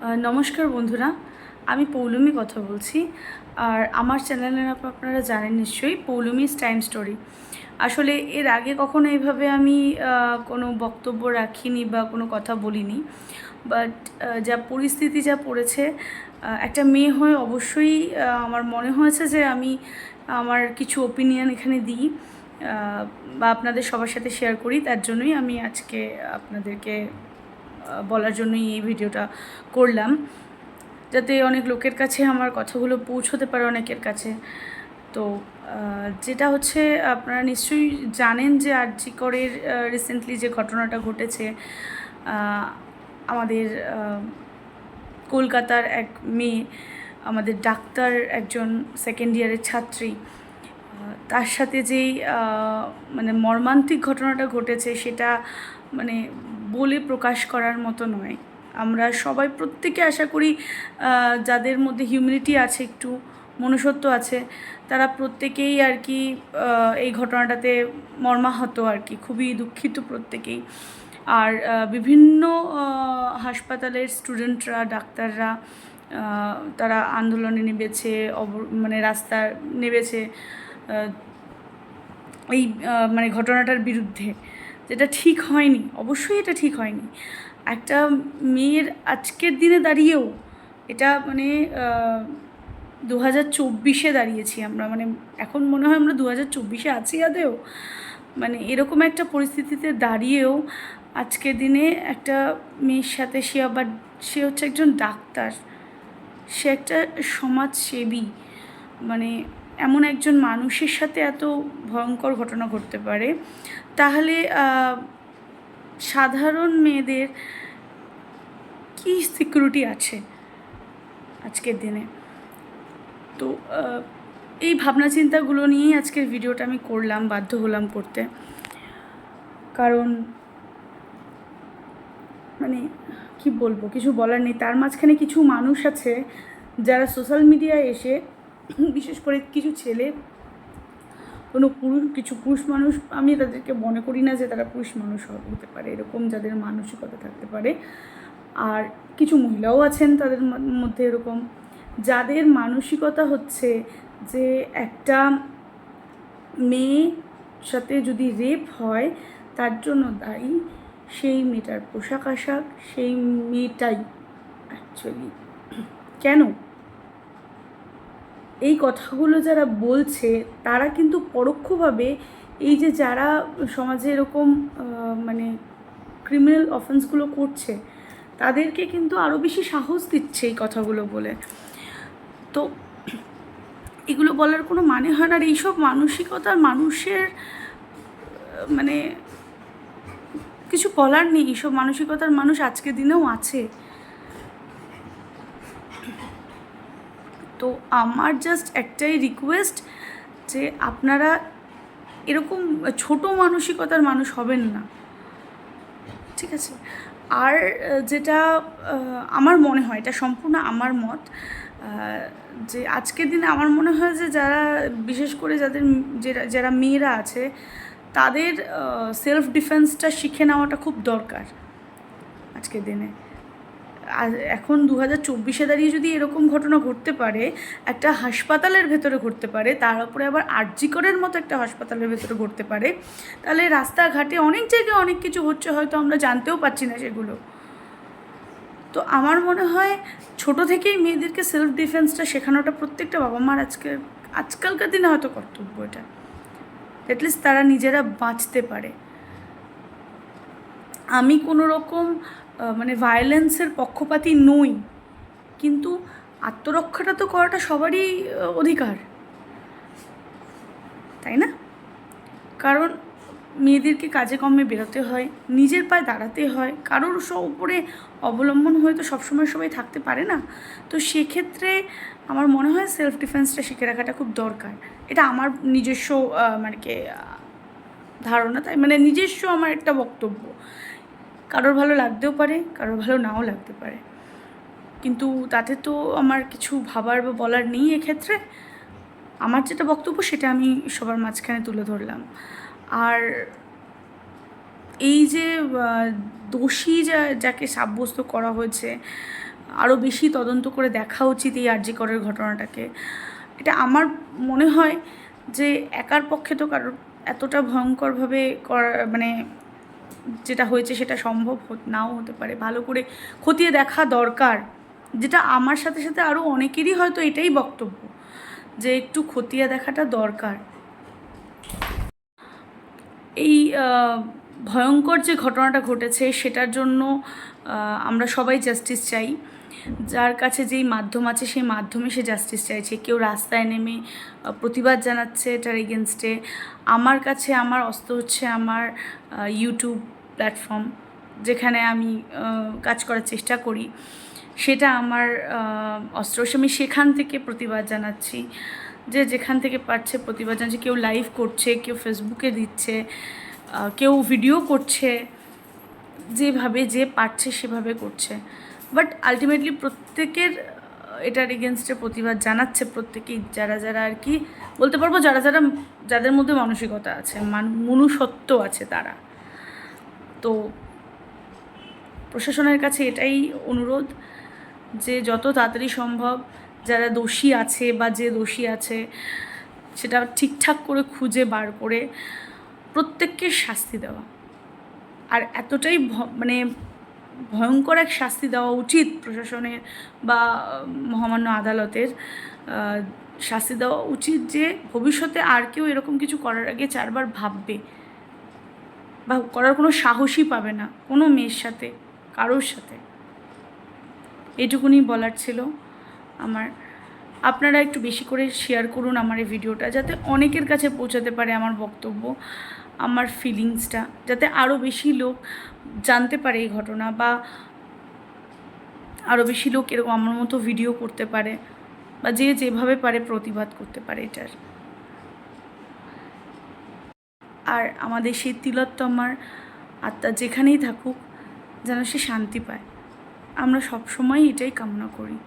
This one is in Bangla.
নমস্কার বন্ধুরা, আমি পৌলমি কথা বলছি, আর আমার চ্যানেলের আপ- আপনারা জানেন নিশ্চয়ই পৌলমিস টাইম স্টোরি। আসলে এর আগে কখনো এইভাবে আমি কোনো বক্তব্য রাখিনি বা কোনো কথা বলিনি বাট যা পরিস্থিতি যা পড়েছে একটা মেয়ে হয়ে অবশ্যই আমার মনে হয়েছে যে আমি আমার কিছু ওপিনিয়ন এখানে দিই বা আপনাদের সবার সাথে শেয়ার করি, তার জন্যই আমি আজকে আপনাদেরকে বলার জন্যই এই ভিডিওটা করলাম। যাতে অনেক লোকের কাছে আমার কথাগুলো পৌঁছতে পারে অনেকের কাছে। তো যেটা হচ্ছে, আপনারা নিশ্চয়ই জানেন যে আরজি করের রিসেন্টলি যে ঘটনাটা ঘটেছে আমাদের কলকাতার এক মেয়ে, আমাদের ডাক্তার একজন সেকেন্ড ইয়ারের ছাত্রী তার সাথে যেই মানে মর্মান্তিক ঘটনাটা ঘটেছে, সেটা মানে বলে প্রকাশ করার মতো নয়। আমরা সবাই প্রত্যেকে আশা করি যাদের মধ্যে হিউম্যানিটি আছে, একটু মনুষ্যত্ব আছে, তারা প্রত্যেকেই আর কি এই ঘটনাটাতে মর্মাহত আর কি, খুবই দুঃখিত প্রত্যেকেই। আর বিভিন্ন হাসপাতালের স্টুডেন্টরা ডাক্তাররা তারা আন্দোলনে নেমেছে, অব মানে রাস্তা নেমেছে এই মানে ঘটনাটার বিরুদ্ধে। যেটা ঠিক হয়নি, অবশ্যই এটা ঠিক হয়নি। একটা মেয়ের আজকের দিনে দাঁড়িয়েও এটা মানে দু হাজার চব্বিশে দাঁড়িয়েছি আমরা মানে এখন মনে হয় আমরা দু হাজার চব্বিশে আছি আদেও। মানে এরকম একটা পরিস্থিতিতে দাঁড়িয়েও আজকের দিনে একটা মেয়ের সাথে সে আবার, সে হচ্ছে একজন ডাক্তার, সে একটা সমাজসেবী মানে এমন একজন মানুষের সাথে এত ভয়ঙ্কর ঘটনা ঘটতে পারে, তাহলে সাধারণ মেয়েদের কি সিকিউরিটি আছে আজকের দিনে? তো এই ভাবনা চিন্তাগুলো নিয়েই আজকের ভিডিওটা আমি করলাম, বাধ্য হলাম করতে। কারণ মানে কি বলব, কিছু বলার নেই। তার মাঝখানে কিছু মানুষ আছে যারা সোশ্যাল মিডিয়ায় এসে বিশেষ করে কিছু ছেলে, কোনো পুরুষ, কিছু পুরুষ মানুষ, আমি তাদেরকে মনে করি না যে তারা পুরুষ মানুষ হতে পারে, এরকম যাদের মানসিকতা থাকতে পারে। আর কিছু মহিলাও আছেন তাদের মধ্যে এরকম, যাদের মানসিকতা হচ্ছে যে একটা মেয়ে সাথে যদি রেপ হয়, তার জন্য দায়ী সেই মেয়েটার পোশাক আশাক সেই মেয়েটাই অ্যাকচুয়ালি কেন? এই কথাগুলো যারা বলছে, তারা কিন্তু পরোক্ষভাবে এই যে যারা সমাজে এরকম মানে ক্রিমিনাল অফেন্সগুলো করছে, তাদেরকে কিন্তু আরও বেশি সাহস দিচ্ছে এই কথাগুলো বলে। তো এগুলো বলার কোনো মানে হয় না। আর এইসব মানসিকতার মানুষের মানে কিছু বলার নেই। এইসব মানসিকতার মানুষ আজকের দিনেও আছে। তো আমার জাস্ট একটাই রিকোয়েস্ট যে আপনারা এরকম ছোট মানসিকতার মানুষ হবেন না। ঠিক আছে? আর যেটা আমার মনে হয়, এটা সম্পূর্ণ আমার মত যে আজকের দিনে আমার মনে হয় যে যারা, বিশেষ করে যাদের, যারা- যারা মেয়েরা আছে, তাদের সেলফ ডিফেন্সটা শিখে নেওয়াটা খুব দরকার আজকের দিনে। এখন দু হাজার চব্বিশে দাঁড়িয়ে যদি এরকম ঘটনা ঘটতে পারে, একটা হাসপাতালের ভেতরে ঘটতে পারে, তার উপরে আবার আর্জিকরের মতো একটা হাসপাতালের ভেতরে ঘটতে পারে, তাহলে রাস্তাঘাটে অনেক জায়গায় অনেক কিছু হচ্ছে হয়তো আমরা জানতেও পারছি না সেগুলো। তো আমার মনে হয় ছোট থেকেই মেয়েদেরকে সেলফ ডিফেন্সটা শেখানোটা প্রত্যেকটা বাবা মার আজকে, আজকালকার দিনে হয়তো কর্তব্য এটা। অ্যাটলিস্ট তারা নিজেরা বাঁচতে পারে। আমি কোনো রকম মানে ভায়োলেন্সের পক্ষপাতি নই। কিন্তু আত্মরক্ষাটা তো করাটা সবারই অধিকার। তাই না? কারণ মেয়েদেরকে কাজে কর্মে বেরোতে হয়, নিজের পায়ে দাঁড়াতে হয়, কারোর সব উপরে অবলম্বন হয়ে তো সবসময় সবাই থাকতে পারে না। তো সেক্ষেত্রে আমার মনে হয় সেলফ ডিফেন্সটা শিখে রাখাটা খুব দরকার। এটা আমার নিজস্ব মানে কি, ধারণা, তাই মানে নিজস্ব আমার একটা বক্তব্য। কারোর ভালো লাগতেও পারে, কারোর ভালো নাও লাগতে পারে। কিন্তু তাতে তো আমার কিছু ভাবার বা বলার নেই এক্ষেত্রে। আমার যেটা বক্তব্য সেটা আমি সবার মাঝখানে তুলে ধরলাম। আর এই যে দোষী যা, যাকে সাব্যস্ত করা হয়েছে আরও বেশি তদন্ত করে দেখা উচিত এই আর্যিকরের ঘটনাটাকে। এটা আমার মনে হয় যে, একার পক্ষে তো কারোর এতটা ভয়ঙ্করভাবে করা মানে যেটা হয়েছে সেটা সম্ভব নাও হতে পারে। ভালো করে খতিয়ে দেখা দরকার, যেটা আমার সাথে সাথে আরও অনেকেরই হয়তো এটাই বক্তব্য, যে একটু খতিয়ে দেখাটা দরকার। এই ভয়ঙ্কর যে ঘটনাটা ঘটেছে সেটার জন্য আমরা সবাই জাস্টিস চাই। যার কাছে যেই মাধ্যম আছে সেই মাধ্যমে সে জাস্টিস চাইছে। কেউ রাস্তায় নেমে প্রতিবাদ জানাচ্ছে এটার এগেনস্টে আমার কাছে আমার অস্ত্র হচ্ছে আমার ইউটিউব প্ল্যাটফর্ম যেখানে আমি কাজ করার চেষ্টা করি, সেটা আমার অস্ত্র। আমি সেখান থেকে প্রতিবাদ জানাচ্ছি যে যেখান থেকে পারছে প্রতিবাদ জানাচ্ছে। কেউ লাইভ করছে, কেউ ফেসবুকে দিচ্ছে কেউ ভিডিও করছে, যেভাবে যে পারছে সেভাবে করছে। বাট আলটিমেটলি প্রত্যেকের, এটার এগেনস্টে প্রতিবাদ জানাচ্ছে প্রত্যেকেই। যারা যারা আর কি, বলতে পারব যারা যারা, যাদের মধ্যে মানসিকতা আছে, মান, মনুষ্যত্ব আছে তারা। তো প্রশাসনের কাছে এটাই অনুরোধ যে যত তাড়াতাড়ি সম্ভব যারা দোষী আছে বা যে দোষী আছে সেটা ঠিকঠাক করে খুঁজে বার করে প্রত্যেককে শাস্তি দেওয়া। আর এতটাই মানে ভয়ঙ্কর এক শাস্তি দেওয়া উচিত প্রশাসনের বা মহামান্য আদালতের শাস্তি দেওয়া উচিত যে ভবিষ্যতে আর কেউ এরকম কিছু করার আগে চারবার ভাববে। বা করার কোনো সাহসই পাবে না কোনো মেয়ের সাথে, কারোর সাথে। এটুকুনি বলার ছিল। আমার, আপনারা একটু বেশি করে শেয়ার করুন আমার এই ভিডিওটা, যাতে অনেকের কাছে পৌঁছাতে পারে আমার বক্তব্য, আমার ফিলিংসটা যাতে আরও বেশি লোক জানতে পারে এই ঘটনা বা আরও বেশি লোক এরকম আমার মতো ভিডিও করতে পারে বা যে যেভাবে পারে প্রতিবাদ করতে পারে এটার আর আমাদের সেই তিলোত্তমার আত্মা যেখানেই থাকুক যেন সে শান্তি পায়। আমরা সবসময় এটাই কামনা করি।